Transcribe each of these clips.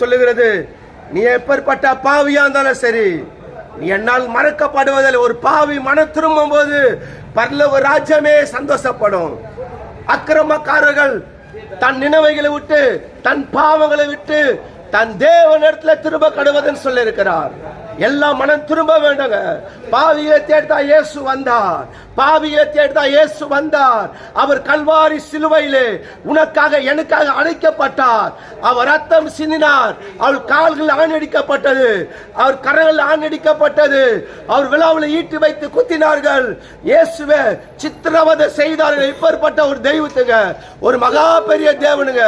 சொல்லுகிறது நீ எப்பேற்பட்ட பாவியா இருந்தாலும் சரி நீ என்னால் மறக்கப்படுவதில் ஒரு பாவி மன திரும்பும் போது பரலவ ராஜ்யமே சந்தோஷப்படும். அக்கிரமக்காரர்கள் தன் நினைவைகளை விட்டு தன் பாவங்களை விட்டு தன் தேவனிடத்துல திரும்ப கடுவதுன்னு சொல்லி இருக்கிறார் எல்லாம் மனம் திரும்ப வேண்டுங்க. பாவியை தேடுத்தா இயேசு வந்தார். பாவியை தேடிதான் இயேசு வந்தார். அவர் கல்வாரி சிலுவையிலே உனக்காக எனக்காக அழைக்கப்பட்டார் அவர் ரத்தம் சிந்தினார். அவர் கால்கள் ஆணடிக்கப்பட்டது. அவர் கரங்கள் ஆணடிக்கப்பட்டது. அவர் விழாவில் ஈட்டி வைத்து குத்தினார்கள். இயேசுவே சித்திரவதை செய்தார்கள் இப்பேற்பட்ட ஒரு தெய்வத்துங்க. ஒரு மகா பெரிய தேவனுங்க.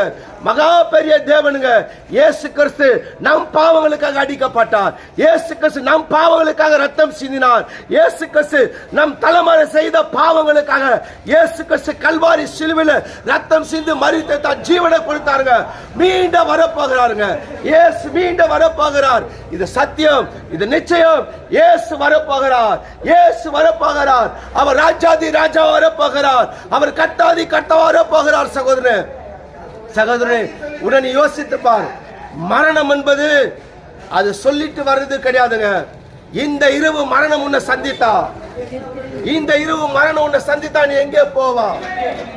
மகா பெரிய தேவனுங்க. இயேசு கிறிஸ்து நம் பாவங்களுக்காக அடிக்கப்பட்டார். இயேசு கிறிஸ்து நம் பாவங்களுக்காக ரத்தம் சிந்தினார். இயேசு கிறிஸ்து நம் தலைமுறை செய்த பாவங்களுக்காக இயேசு கிறிஸ்து கல்வாரி சிலுவையில் ரத்தம் சிந்து மறித்து தன் ஜீவனை கொடுத்தாருங்க. மீண்டும் வரப்போகிறாருங்க. இயேசு மீண்டும் வரப்போகிறார். இது சத்தியம் இது நிச்சயம். இயேசு வரப்போகிறார். இயேசு வரப்போகிறார். அவர் ராஜாதி ராஜா வரப்போகிறார். அவர் கட்டாதி கட்டா வரப்போகிறார் சகோதரன். சகோதரே உடனே யோசித்து பார். மரணம் என்பது அது சொல்லிட்டு வர்றது கிடையாதுங்க. இந்த இரவு மரணம் உன்னை சந்தித்தா. இந்த இரவு மரணம் உன்னை சந்தித்தா நீ எங்கே போவா?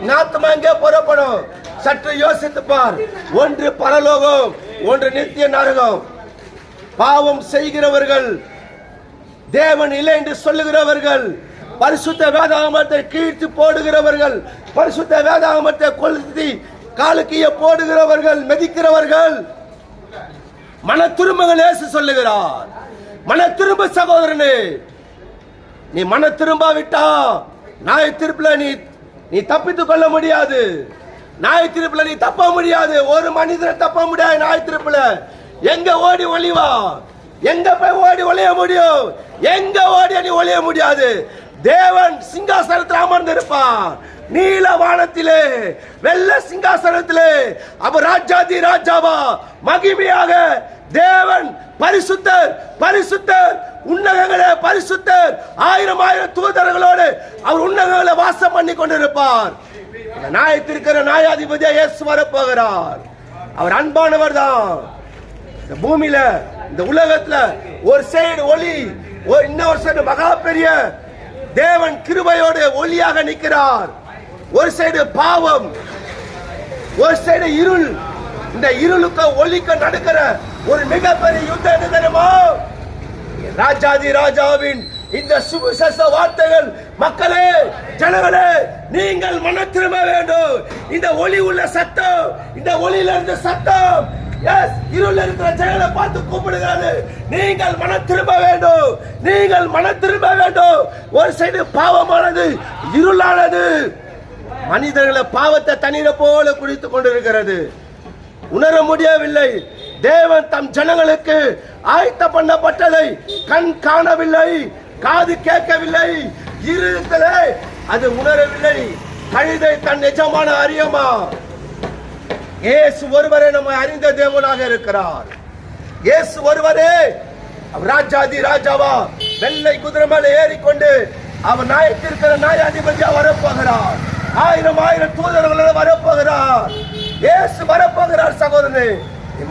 நாத்தமா எங்கே புறப்படும்? சற்று யோசித்து பார். ஒன்று பரலோகம் ஒன்று நித்திய நரகம். பாவம் செய்கிறவர்கள் தேவன் இல்லை என்று சொல்லுகிறவர்கள் பரிசுத்த வேதாகமத்தை கீழ்த்து போடுகிறவர்கள் பரிசுத்த வேதாகமத்தை கொளுத்தி காலுக்கிய போடுகிறவர்கள் மெதிக்கிறவர்கள். மன திரும்பங்கள் ஏசு சொல்லுகிறார். மன திரும்ப சகோதரனே நீ மன திரும்பாவிட்டா. நாய திருப்பில் நீ நீ தப்பித்துக் கொள்ள முடியாது. நாய் திருப்பில் நீ தப்ப முடியாது. ஒரு மனிதனை தப்ப முடியாது நாய் திருப்பில். எங்க ஓடி ஒளிவா எங்க போய் ஓடி ஒளிய முடியும்? எங்க ஓடி நீ ஒளிய முடியாது. தேவன் சிங்காசனத்தில் அமர்ந்திருப்பான் நீல வானத்திலே வெள்ள சிங்காசனத்திலே. அப்ப ராஜாதி ராஜாவா. மகிமையாக தேவன் பரிசுத்தர் பரிசுத்தர். உன்னகங்களே பரிசுத்தர். ஆயிரம் ஆயிரம் தூதர்களோடு அவர் உன்னகங்களை வாசம் பண்ணி கொண்டிருப்பார். இந்த நாயத்திருக்கிற நாயாதிபதியா இயேசு வரப்போகிறார். அவர் அன்பானவர் தான். இந்த பூமியில இந்த உலகத்துல ஒரு சைடு ஒளி ஒரு இன்னொரு சைடு மகா பெரிய தேவன் கிருபையோடு ஒளியாக நிற்கிறார். ஒரு சைடு பாவம் ஒரு சைடு இருள். இந்த இருளுக்கு ஒளிக்க நடக்கிற ஒரு மிகப்பெரிய யுத்தம் என்ன தெரியுமா? ராஜாதி ராஜாவின் இந்த சுவிசேஷ வார்த்தைகள் மக்களே ஜனங்களே நீங்கள் மன திரும்ப வேண்டும். இந்த ஒளி உள்ள சத்தம் இந்த ஒளியில இருந்த சத்தம் எஸ் இருள் இருக்கிற ஜனங்களை பார்த்து கூப்பிடுகிறது. நீங்கள் மன திரும்ப வேண்டும். நீங்கள் மன திரும்ப வேண்டும். ஒரு சைடு பாவமானது இருளானது. மனிதர்களை பாவத்தை தண்ணீரை போல குடித்துக் கொண்டிருக்கிறது. உணர முடியவில்லை. தேவன் தம் ஜனங்களுக்கு ஆயத்த பண்ணப்பட்டதை கண் காணவில்லை காது கேட்கவில்லை. இருதயத்திலே அது உணரவில்லை. கழுதை தன் நிஜமான அறியமா இயேசு ஒருவரே நம்ம அறிந்த தேவனாக இருக்கிறார். இயேசு ஒருவரே ராஜாதி ராஜாவா? வெள்ளை குதிரை மேல ஏறிக்கொண்டு அவர் நாயத்திருக்கிற நாயாதிபதியா வரப்போகிறார். ஆயிரம் ஆயிரம் தூதர்களோட வரப்போகிறார். இயேசு வரப்போகிறார் சகோதரனே.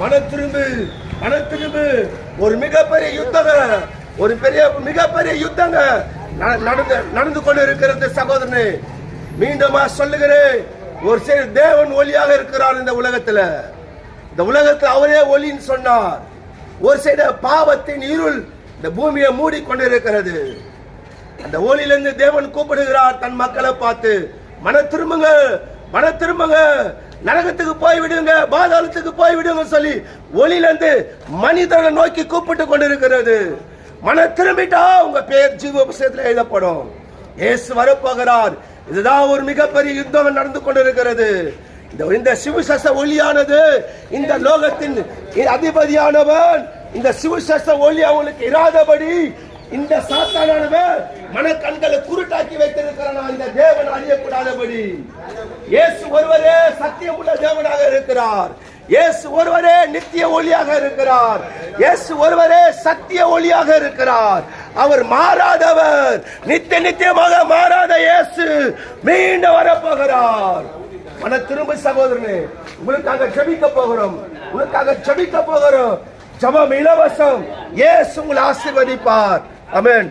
மன திரும்பு மன திரும்பு ஒரு மிகப்பெரிய யுத்தங்க. ஒரு பெரிய மிகப்பெரிய யுத்தங்க. நடந்து நடந்து கொண்டு இருக்கிறது சகோதரனே. மீண்டுமா சொல்லுகிறேன். ஒரு சைடு தேவன் ஒளியாக இருக்கிறார் இந்த உலகத்துல. இந்த உலகத்துல அவரே ஒளின்னு சொன்னார். ஒரு சைடு பாவத்தின் இருள் இந்த பூமியை மூடி கொண்டிருக்கிறது அந்த ஒளியிலிருந்து தேவன் கூப்பிடுகிறார் தன் மக்களை பார்த்து மன திரும்புங்க மன திரும்புங்க நரகத்துக்கு போய் விடுங்க பாதாளத்துக்கு போய் விடுங்க சொல்லி ஒளியிலிருந்து மனிதனை நோக்கி கூப்பிட்டு கொண்டிருக்கிறது. மன திரும்பிட்டா உங்க பேர் ஜீவ எழுதப்படும். ஏசு வரப்போகிறார். இதுதான் ஒரு மிகப்பெரிய யுத்தம் நடந்து கொண்டிருக்கிறது. இந்த இந்த சிவசச ஒளியானது இந்த லோகத்தின் அதிபதியானவன். இந்த சிவசச ஒளி அவங்களுக்கு இராதபடி இந்த சாத்தானவன் மனக்கண்களை குருட்டாக்கி வைத்திருக்கிறான். இந்த அறியக்கூடாதபடி. இயேசு ஒருவரே சத்தியம் உள்ள தேவனாக இருக்கிறார். இயேசு ஒருவரே நித்திய ஒளியாக இருக்கிறார். இயேசு ஒருவரே சத்திய ஒளியாக இருக்கிறார். அவர் மாறாதவர். நித்திய நித்தியமாக மாறாத இயேசு மீண்டும் வரப்போகிறார். மன திரும்ப சகோதரனே உங்களுக்காக ஜபிக்க போகிறோம். உங்களுக்காக ஜபிக்க போகிறோம். ஜபம் இலவசம். இயேசு உங்களை ஆசிர்வதிப்பார். அமேன்